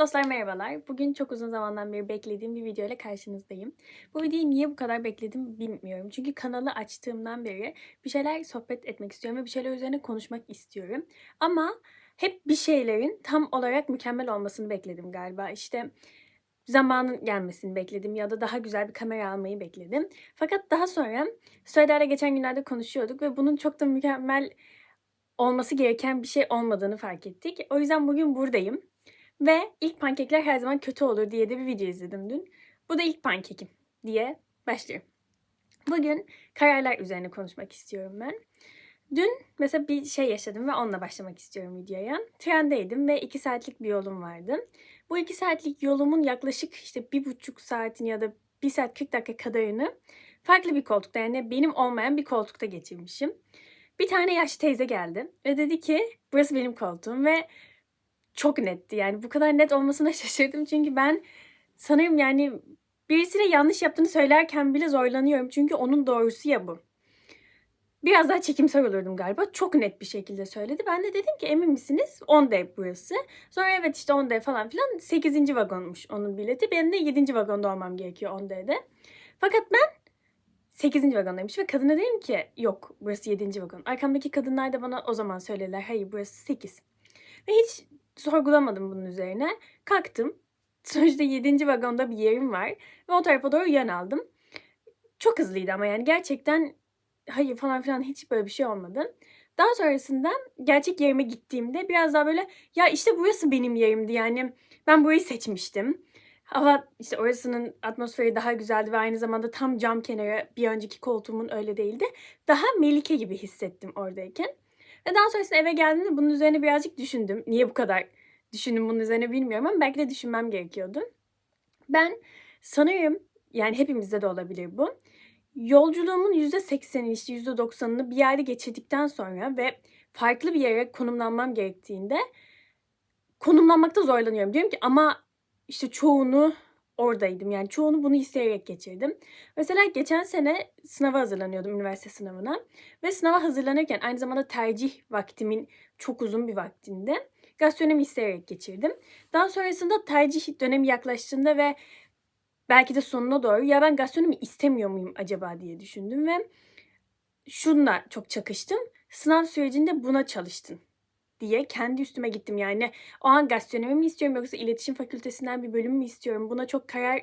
Dostlar merhabalar. Bugün çok uzun zamandan beri beklediğim bir video ile karşınızdayım. Bu videoyu niye bu kadar bekledim bilmiyorum. Çünkü kanalı açtığımdan beri bir şeyler sohbet etmek istiyorum ve bir şeyler üzerine konuşmak istiyorum. Ama hep bir şeylerin tam olarak mükemmel olmasını bekledim galiba. İşte zamanın gelmesini bekledim ya da daha güzel bir kamera almayı bekledim. Fakat daha sonra Söyler'le geçen günlerde konuşuyorduk ve bunun çok da mükemmel olması gereken bir şey olmadığını fark ettik. O yüzden bugün buradayım. Ve ilk pankekler her zaman kötü olur diye de bir video izledim dün. Bu da ilk pankekim diye başlıyorum. Bugün kararlar üzerine konuşmak istiyorum ben. Dün mesela bir şey yaşadım ve onunla başlamak istiyorum videoya. Trendeydim ve iki saatlik bir yolum vardı. Bu iki saatlik yolumun yaklaşık işte bir buçuk saatin ya da bir saat 40 dakika kadarını farklı bir koltukta yani benim olmayan bir koltukta geçirmişim. Bir tane yaşlı teyze geldi ve dedi ki burası benim koltuğum ve çok netti. Yani bu kadar net olmasına şaşırdım çünkü ben sanırım yani birisine yanlış yaptığını söylerken bile zorlanıyorum. Çünkü onun doğrusu ya bu. Biraz daha çekimsel olurdum galiba. Çok net bir şekilde söyledi. Ben de dedim ki emin misiniz? 10D burası. Sonra evet işte 10D falan filan 8. vagonmuş onun bileti. Benim de 7. vagonda olmam gerekiyor 10D'de. Fakat ben 8. vagondaymış ve kadına dedim ki yok burası 7. vagon. Arkamdaki kadınlar da bana o zaman söylediler hayır burası 8. Ve hiç sorgulamadım bunun üzerine. Kalktım. Sonuçta 7. vagonda bir yerim var. Ve o tarafa doğru yön aldım. Çok hızlıydı ama yani gerçekten hayır falan filan hiç böyle bir şey olmadı. Daha sonrasında gerçek yerime gittiğimde biraz daha böyle ya işte burası benim yerimdi yani ben burayı seçmiştim. Hava işte orasının atmosferi daha güzeldi ve aynı zamanda tam cam kenarı bir önceki koltuğumun öyle değildi. Daha Melike gibi hissettim oradayken. Ve daha sonrasında eve geldiğimde bunun üzerine birazcık düşündüm. Niye bu kadar düşündüm bunun üzerine bilmiyorum ama belki de düşünmem gerekiyordu. Ben sanırım yani hepimizde de olabilir bu. Yolculuğumun %80'ini işte %90'ını bir yerde geçirdikten sonra ve farklı bir yere konumlanmam gerektiğinde konumlanmakta zorlanıyorum. Diyorum ki ama işte çoğunu oradaydım. Yani çoğunu bunu isteyerek geçirdim. Mesela geçen sene sınava hazırlanıyordum üniversite sınavına. Ve sınava hazırlanırken aynı zamanda tercih vaktimin çok uzun bir vaktinde gastronomi isteyerek geçirdim. Daha sonrasında tercih dönemi yaklaştığında ve belki de sonuna doğru ya ben gastronomi istemiyor muyum acaba diye düşündüm ve şunla çok çakıştım. Sınav sürecinde buna çalıştın diye kendi üstüme gittim. Yani o an gastronomi mi istiyorum yoksa iletişim fakültesinden bir bölüm mü istiyorum? Buna çok karar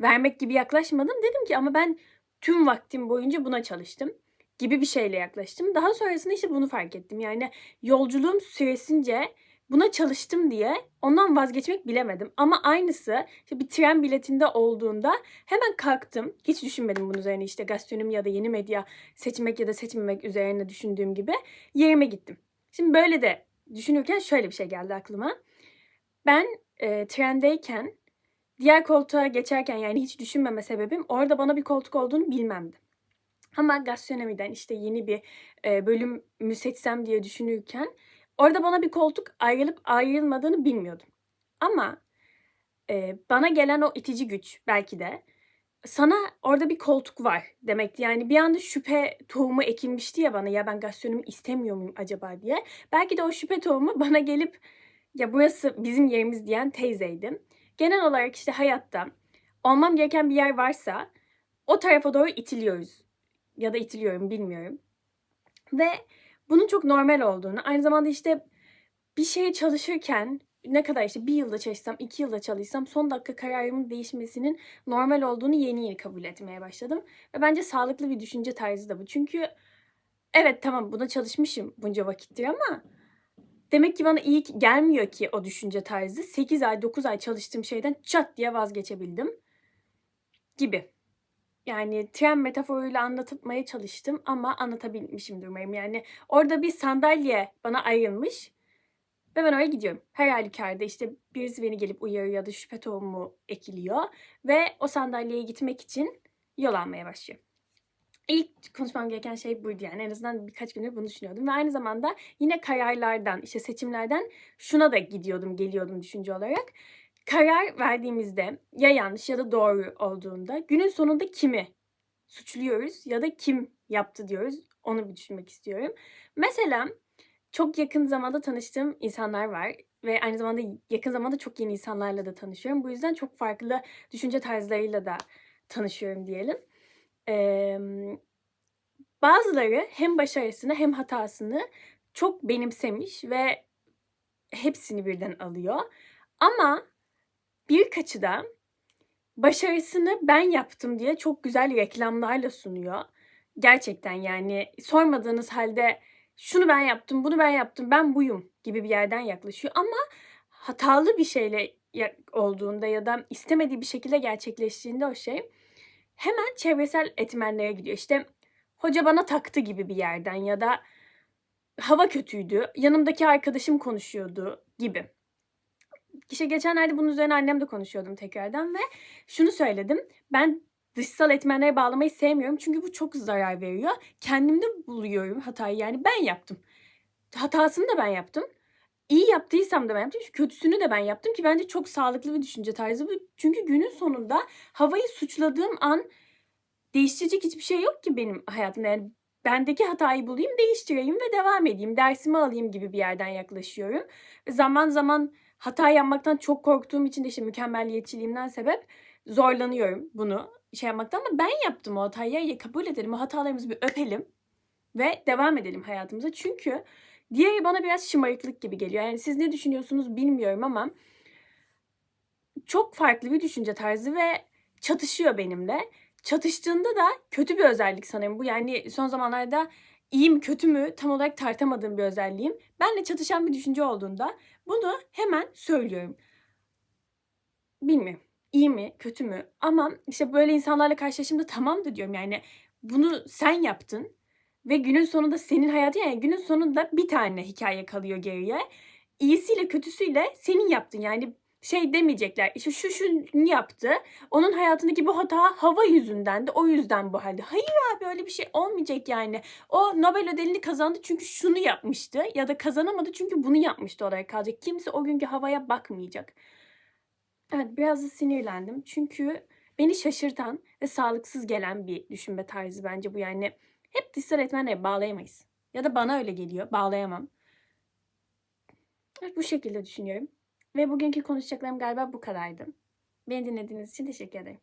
vermek gibi yaklaşmadım. Dedim ki ama ben tüm vaktim boyunca buna çalıştım gibi bir şeyle yaklaştım. Daha sonrasında işte bunu fark ettim. Yani yolculuğum süresince buna çalıştım diye ondan vazgeçmek bilemedim. Ama aynısı işte bir tren biletinde olduğunda hemen kalktım. Hiç düşünmedim bunun üzerine işte gastronomi ya da yeni medya seçmek ya da seçmemek üzerine düşündüğüm gibi yerime gittim. Şimdi böyle de düşünürken şöyle bir şey geldi aklıma. Ben e, trendeyken diğer koltuğa geçerken yani hiç düşünmeme sebebim orada bana bir koltuk olduğunu bilmemdi. Ama gastronomiden işte yeni bir e, bölüm mü seçsem diye düşünürken orada bana bir koltuk ayrılıp ayrılmadığını bilmiyordum. Ama e, bana gelen o itici güç belki de sana orada bir koltuk var demekti. Yani bir anda şüphe tohumu ekilmişti ya bana ya ben gastronomi istemiyor muyum acaba diye. Belki de o şüphe tohumu bana gelip ya burası bizim yerimiz diyen teyzeydi. Genel olarak işte hayatta olmam gereken bir yer varsa o tarafa doğru itiliyoruz. Ya da itiliyorum bilmiyorum. Ve bunun çok normal olduğunu, aynı zamanda işte bir şeye çalışırken ne kadar işte bir yılda çalışsam, iki yılda çalışsam son dakika kararımın değişmesinin normal olduğunu yeni yeni kabul etmeye başladım. Ve bence sağlıklı bir düşünce tarzı da bu. Çünkü evet tamam buna çalışmışım bunca vakittir ama demek ki bana iyi gelmiyor ki o düşünce tarzı. 8 ay 9 ay çalıştığım şeyden çat diye vazgeçebildim gibi. Yani tren metaforuyla anlatmaya çalıştım ama anlatabilmişim umarım. Yani orada bir sandalye bana ayrılmış ve ben oraya gidiyorum. Her halükarda işte birisi beni gelip uyarıyor ya da şüphe tohumu ekiliyor. Ve o sandalyeye gitmek için yol almaya başlıyor. İlk konuşmam gereken şey buydu yani. En azından birkaç gündür bunu düşünüyordum. Ve aynı zamanda yine kararlardan, işte seçimlerden şuna da gidiyordum, geliyordum düşünce olarak. Karar verdiğimizde ya yanlış ya da doğru olduğunda günün sonunda kimi suçluyoruz ya da kim yaptı diyoruz. Onu bir düşünmek istiyorum. Mesela çok yakın zamanda tanıştığım insanlar var ve aynı zamanda yakın zamanda çok yeni insanlarla da tanışıyorum. Bu yüzden çok farklı düşünce tarzlarıyla da tanışıyorum diyelim. Eee, bazıları hem başarısını hem hatasını çok benimsemiş ve hepsini birden alıyor. Ama birkaçı da başarısını ben yaptım diye çok güzel reklamlarla sunuyor. Gerçekten yani sormadığınız halde şunu ben yaptım, bunu ben yaptım, ben buyum gibi bir yerden yaklaşıyor. Ama hatalı bir şeyle olduğunda ya da istemediği bir şekilde gerçekleştiğinde o şey hemen çevresel etmenlere gidiyor. İşte hoca bana taktı gibi bir yerden ya da hava kötüydü, yanımdaki arkadaşım konuşuyordu gibi. İşte geçenlerde bunun üzerine annemle konuşuyordum tekrardan ve şunu söyledim. Ben dışsal etmenlere bağlamayı sevmiyorum çünkü bu çok zarar veriyor. Kendimde buluyorum hatayı yani ben yaptım. Hatasını da ben yaptım. İyi yaptıysam da ben yaptım. Kötüsünü de ben yaptım ki bence çok sağlıklı bir düşünce tarzı bu. Çünkü günün sonunda havayı suçladığım an değiştirecek hiçbir şey yok ki benim hayatımda. Yani bendeki hatayı bulayım, değiştireyim ve devam edeyim. Dersimi alayım gibi bir yerden yaklaşıyorum. Zaman zaman hata yapmaktan çok korktuğum için de işte mükemmelliyetçiliğimden sebep zorlanıyorum bunu şey yapmaktan ama ben yaptım o hatayı kabul edelim o hatalarımızı bir öpelim ve devam edelim hayatımıza. Çünkü diğeri bana biraz şımarıklık gibi geliyor. Yani siz ne düşünüyorsunuz bilmiyorum ama çok farklı bir düşünce tarzı ve çatışıyor benimle. Çatıştığında da kötü bir özellik sanırım bu. Yani son zamanlarda iyi kötü mü tam olarak tartamadığım bir özelliğim. Benle çatışan bir düşünce olduğunda bunu hemen söylüyorum. Bilmiyorum. İyi mi, kötü mü? Ama işte böyle insanlarla karşılaştığımda tamam da diyorum yani bunu sen yaptın ve günün sonunda senin hayatın yani günün sonunda bir tane hikaye kalıyor geriye. İyisiyle kötüsüyle senin yaptın yani şey demeyecekler işte şu şunu yaptı onun hayatındaki bu hata hava yüzünden de o yüzden bu halde. Hayır abi öyle bir şey olmayacak yani. O Nobel ödülünü kazandı çünkü şunu yapmıştı ya da kazanamadı çünkü bunu yapmıştı olarak kalacak. Kimse o günkü havaya bakmayacak. Evet biraz da sinirlendim çünkü beni şaşırtan ve sağlıksız gelen bir düşünme tarzı bence bu yani. Hep dışsal etmenlere bağlayamayız. Ya da bana öyle geliyor bağlayamam. Evet bu şekilde düşünüyorum. Ve bugünkü konuşacaklarım galiba bu kadardı. Beni dinlediğiniz için teşekkür ederim.